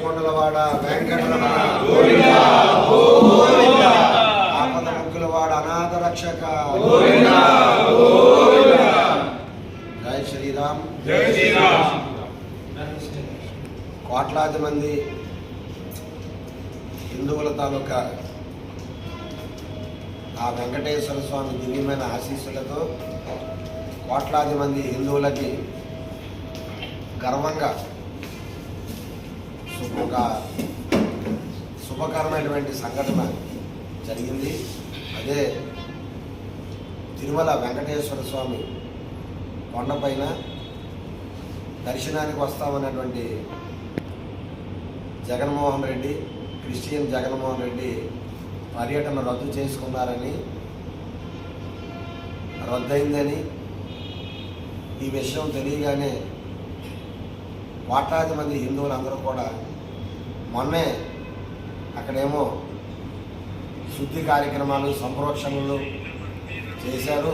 కొండలవాడ వెంకటరమణ ఆపద ముక్కులవాడ అనాథ రక్షక శ్రీరామ్ జై శ్రీరామ్. కోట్లాది మంది హిందువుల తాలూకా ఆ వెంకటేశ్వర స్వామి దివ్యమైన ఆశీస్సులతో కోట్లాది మంది హిందువులకి గర్వంగా ఒక శుభకరమైనటువంటి సంఘటన జరిగింది. అదే తిరుమల వెంకటేశ్వర స్వామి కొండపైన దర్శనానికి వస్తామన్నటువంటి జగన్మోహన్ రెడ్డి క్రిస్టియన్ జగన్మోహన్ రెడ్డి పర్యటన రద్దు చేసుకున్నారని రద్దయిందని ఈ విషయం తెలియగానే కోట్లాది మంది హిందువులందరూ కూడా మొన్నే అక్కడేమో శుద్ధి కార్యక్రమాలు సంప్రోక్షణలు చేశారు.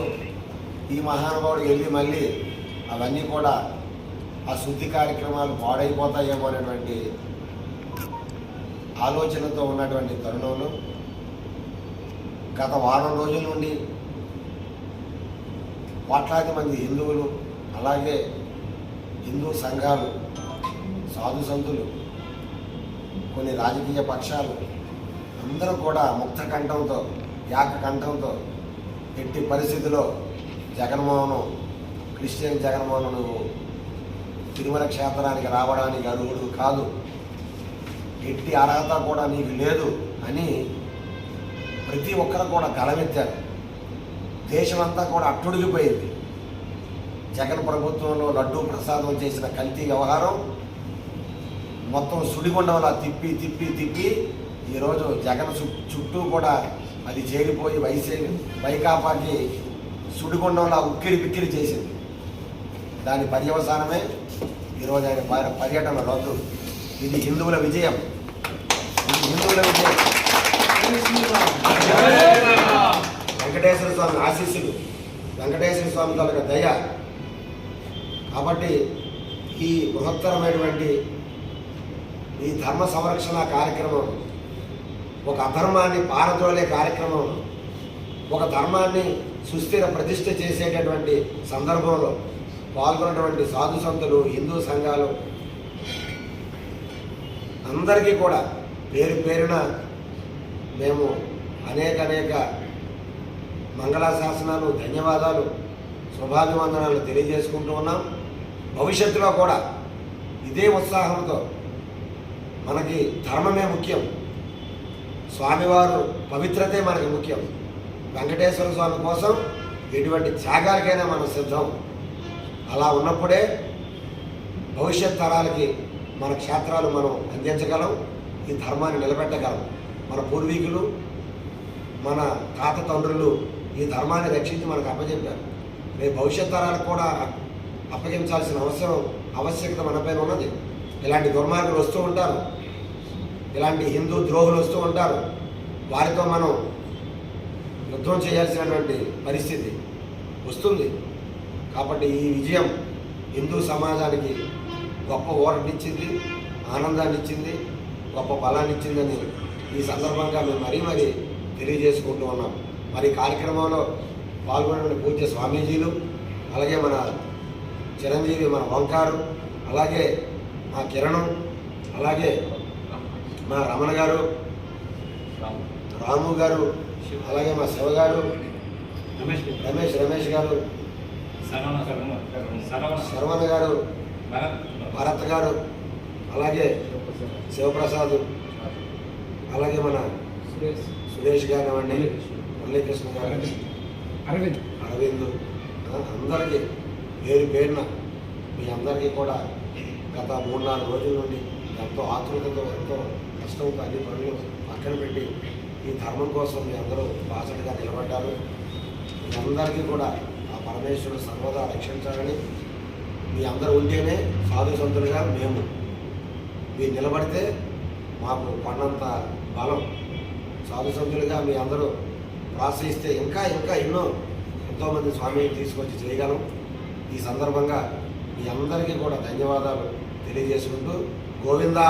ఈ మహానుభావుడు వెళ్ళి మళ్ళీ అవన్నీ కూడా ఆ శుద్ధి కార్యక్రమాలు పాడైపోతాయేమో అనేటువంటి ఆలోచనతో ఉన్నటువంటి తరుణంలో గత వారం రోజుల నుండి కోట్లాది మంది హిందువులు అలాగే హిందూ సంఘాలు సాధు సంతులు కొన్ని రాజకీయ పక్షాలు అందరూ కూడా ముక్త కంఠంతో యాక కంఠంతో ఎట్టి పరిస్థితిలో జగన్మోహను క్రిస్టియన్ జగన్మోహన్ నువ్వు తిరుమల క్షేత్రానికి రావడానికి అర్హుడు కాదు. ఎట్టి అర్హత కూడా నీకు లేదు అని ప్రతి ఒక్కరు కూడా గలమెత్తారు దేశమంతా కూడా అట్టుడిగిపోయింది. జగన్ ప్రభుత్వంలో లడ్డూ ప్రసాదం చేసిన కల్తీ వ్యవహారం మొత్తం సుడిగుండంలా తిప్పి తిప్పి తిప్పి ఈరోజు జగన్ చుట్టూ కూడా అది చేరిపోయి వైసీ వైకాపాకి సుడిగుండంలా ఉక్కిరి బిక్కిరి చేసింది. దాని పర్యవసానమే ఈరోజు ఆయన పర్యటన రద్దు ఇది హిందువుల విజయం. ఇది హిందువుల విజయం. వెంకటేశ్వర స్వామి ఆశీస్సులు. వెంకటేశ్వర స్వామి తాలూకా దయ. కాబట్టి ఈ బృహత్తరమైనటువంటి ఈ ధర్మ సంరక్షణ కార్యక్రమం. ఒక అధర్మాన్ని పారదోలే కార్యక్రమం. ఒక ధర్మాన్ని సుస్థిర ప్రతిష్ట చేసేటటువంటి సందర్భంలో పాల్గొన్నటువంటి సాధు సంతులు హిందూ సంఘాలు అందరికీ కూడా పేరు పేరున మేము అనేక అనేక మంగళాశాసనాలు ధన్యవాదాలు శుభాభివందనాలు తెలియజేసుకుంటూ ఉన్నాం. భవిష్యత్తులో కూడా ఇదే ఉత్సాహంతో మనకి ధర్మమే ముఖ్యం. స్వామివారు పవిత్రతే మనకి ముఖ్యం. వెంకటేశ్వర స్వామి కోసం ఎటువంటి త్యాగాలకైనా మనం సిద్ధం. అలా ఉన్నప్పుడే భవిష్యత్ తరాలకి మన క్షేత్రాలు మనం అందించగలం. ఈ ధర్మాన్ని నిలబెట్టగలం. మన పూర్వీకులు మన తాత తండ్రులు ఈ ధర్మాన్ని రక్షించి మనకు అప్పచెప్పారు. రేపు భవిష్యత్ తరాలకు కూడా అప్పగించాల్సిన అవసరం ఆవశ్యకత మనపైన ఉన్నది. ఇలాంటి దుర్మార్గులు వస్తూ ఉంటారు. ఇలాంటి హిందూ ద్రోహులు వస్తూ ఉంటారు. వారితో మనం యుద్ధం చేయాల్సినటువంటి పరిస్థితి వస్తుంది. కాబట్టి ఈ విజయం హిందూ సమాజానికి గొప్ప ఓరటిచ్చింది ఆనందాన్ని ఇచ్చింది గొప్ప బలాన్ని ఇచ్చిందని ఈ సందర్భంగా మేము మరీ మరీ తెలియజేసుకుంటూ ఉన్నాం. మరి కార్యక్రమంలో పాల్గొన్న పూజ్య స్వామీజీలు అలాగే మన చిరంజీవి మన వంకారు అలాగే మా కిరణం అలాగే మా రమణ గారు రాము గారు అలాగే మా శివ గారు రమేష్ రమేష్ గారు శరవణ గారు భరత్. గారు అలాగే శివప్రసాద్ అలాగే మన సురేష్. గారు అవ్వండి మురళీకృష్ణ గారు అరవింద్. అరవింద్. అందరికీ పేరు పేరున మీ అందరికీ కూడా గత మూడు నాలుగు రోజుల నుండి ఎంతో ఆతృతతో ఎంతో కష్టంతో అన్ని పనులు పక్కన పెట్టి ఈ ధర్మం కోసం మీ అందరూ బాసటగా నిలబడ్డారు. మీ అందరికీ కూడా ఆ పరమేశ్వరుడు సర్వదా రక్షించాలని మీ అందరూ ఉంటేనే సాధు సంతులుగా మేము మీరు నిలబడితే మాకు పన్నంత బలం. సాధు సంతులుగా మీ అందరూ ప్రోత్సహిస్తే ఇంకా ఇంకా ఎన్నో ఎంతోమంది స్వామిని తీసుకొచ్చి చేయగలం. ఈ సందర్భంగా మీ అందరికీ కూడా ధన్యవాదాలు. తెలియజేసుకుంటూ గోవిందా.